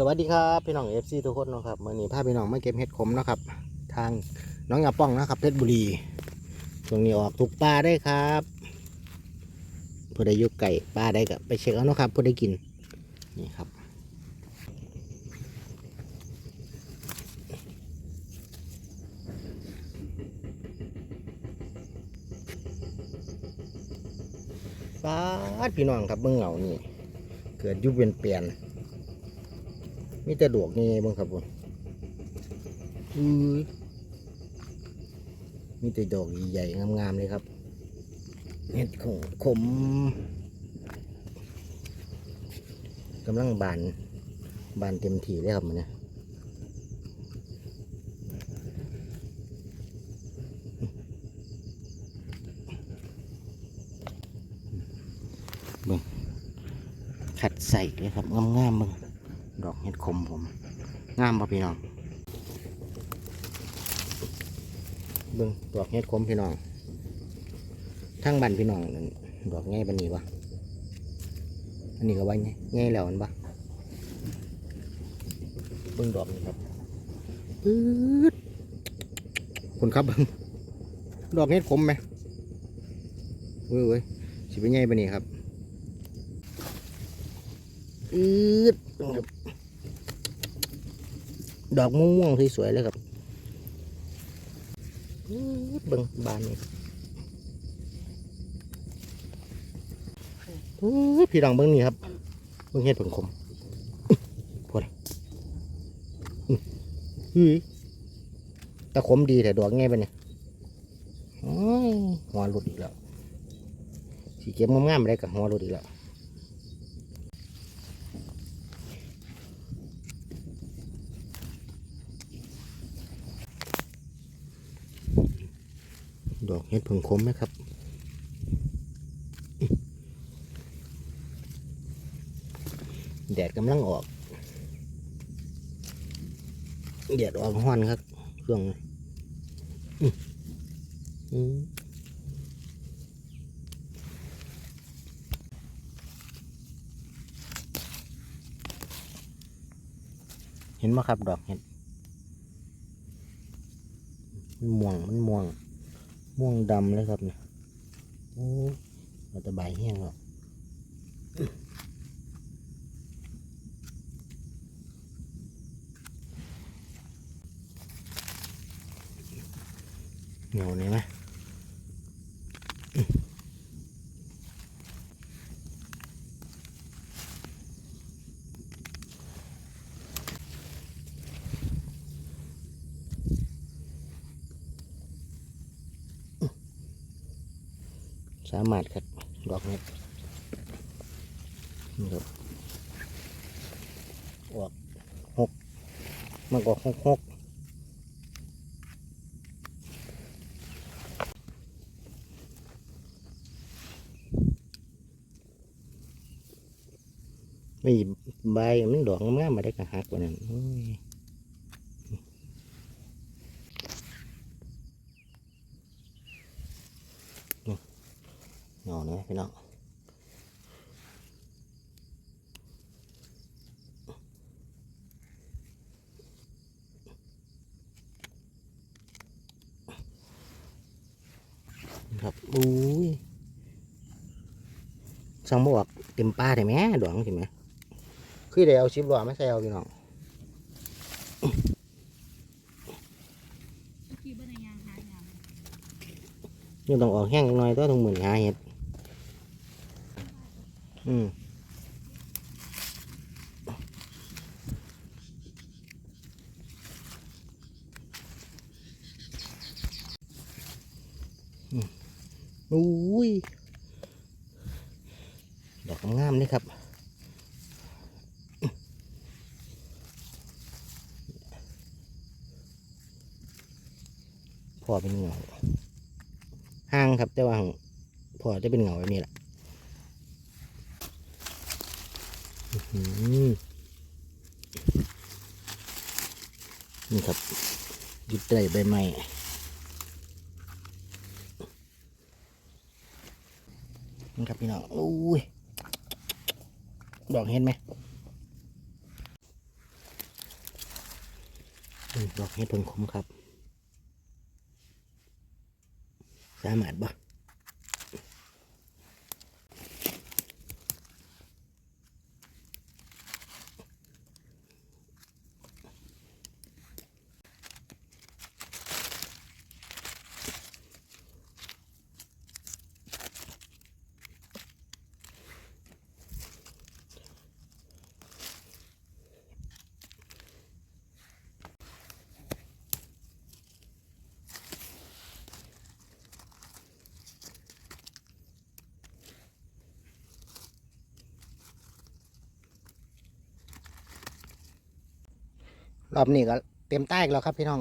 สวัสดีครับพี่น้องเอฟซีทุกคนนะครับมื่อนี้พาพี่น้องมาเก็บเห็ดขมนะครับ ทางน้องยาป้องนะครับเพชรบุรีช่วงนี้ออกทุกปลาได้ครับผู้ใดยุกไก่ปลาได้ก็ไปเช็คเอาเนาะครับผู้ใดกินนี่ครับปลาพี่น้องครับเบื้องเหงานี่เกิดยุบเป็นเปลี่ยน มีแต่ดวกนี่เบ้างครับผมอือมีแต่ดอกใหญ่ๆงามๆเลยครับเห็ดขมขมกำลังบานบานเต็มที่เลยครับมันเนี่ยเบิ่งขัดใส่เลยครับงามๆเบิ่ง ดอกเห็ดขมผม งามป่ะพี่น้อง เบิ่งดอกเห็ดขมพี่น้อง ทั้งบันพี่น้องนั่นดอกง่ายบันนี้ปะอันนี้ก็ไว้ไงง่ายแล้วอันปะเบิ่งดอกนี่ครับปื๊ดคุณครับเบิ่งดอกเห็ดขมไหมเว้ยเว้ยสิเป็นไงบันนี้ครับ อืดดอกม่วงสวยๆเลยครับเบิ่งบานนี่อื้อพี่น้องเบิ่งนี่ครับเบิ่งเห็ดผลขมพอดอื้อตะขมดีแต่ดอกง่ายไปเนี่ยหัวหลุดอีกแล้วสีเก็บงามๆไปได้กับหัวหลุดอีกแล้ว ดอกเห็ดผงคมไหมครับ แดดกำลังออก แดดออกห้อนครับช่วงนี้อื้ออืมเห็นไหมครับดอกเห็ดมันม่วงมันม่วง ม่วงดำเลยครับเนี่ยโอ้เราจะใบแห้งหรอกเหนียวนี่ไหม สามารถครับดอกนี้นี่ครับออกหกมันก็หกหกไม่ใบมันดอกงามๆมาได้กระหักกว่านั้นโอ้ย เงาเนี่ยพี่น้องครับอุ้ยสั่งบออกเต็มป้าได้ไหมดวงใช่ไหมคือเดี๋ยวเอาชิบหล่อไม่ใส่เอาพี่น้องที่บ้านยางหายางยังต้องออกแห้งอีกหน่อยตัวต้องหมื่นหาเห็ด อืมอืมอุ้ย ดอกงามๆนี่ครับ พอเป็นเงา ห้างครับแต่ว่าพอจะเป็นเงาแบบนี้แหละอื้อหือ นี่ครับยุดได้ใบไม้นี่ครับพี่น้องอุ้ยดอกเห็นไหมดอกเห็ดเพิ่งขมครับ สามารถบ่ รอบนี้ก็เต็มใต้แล้วครับพี่น้อง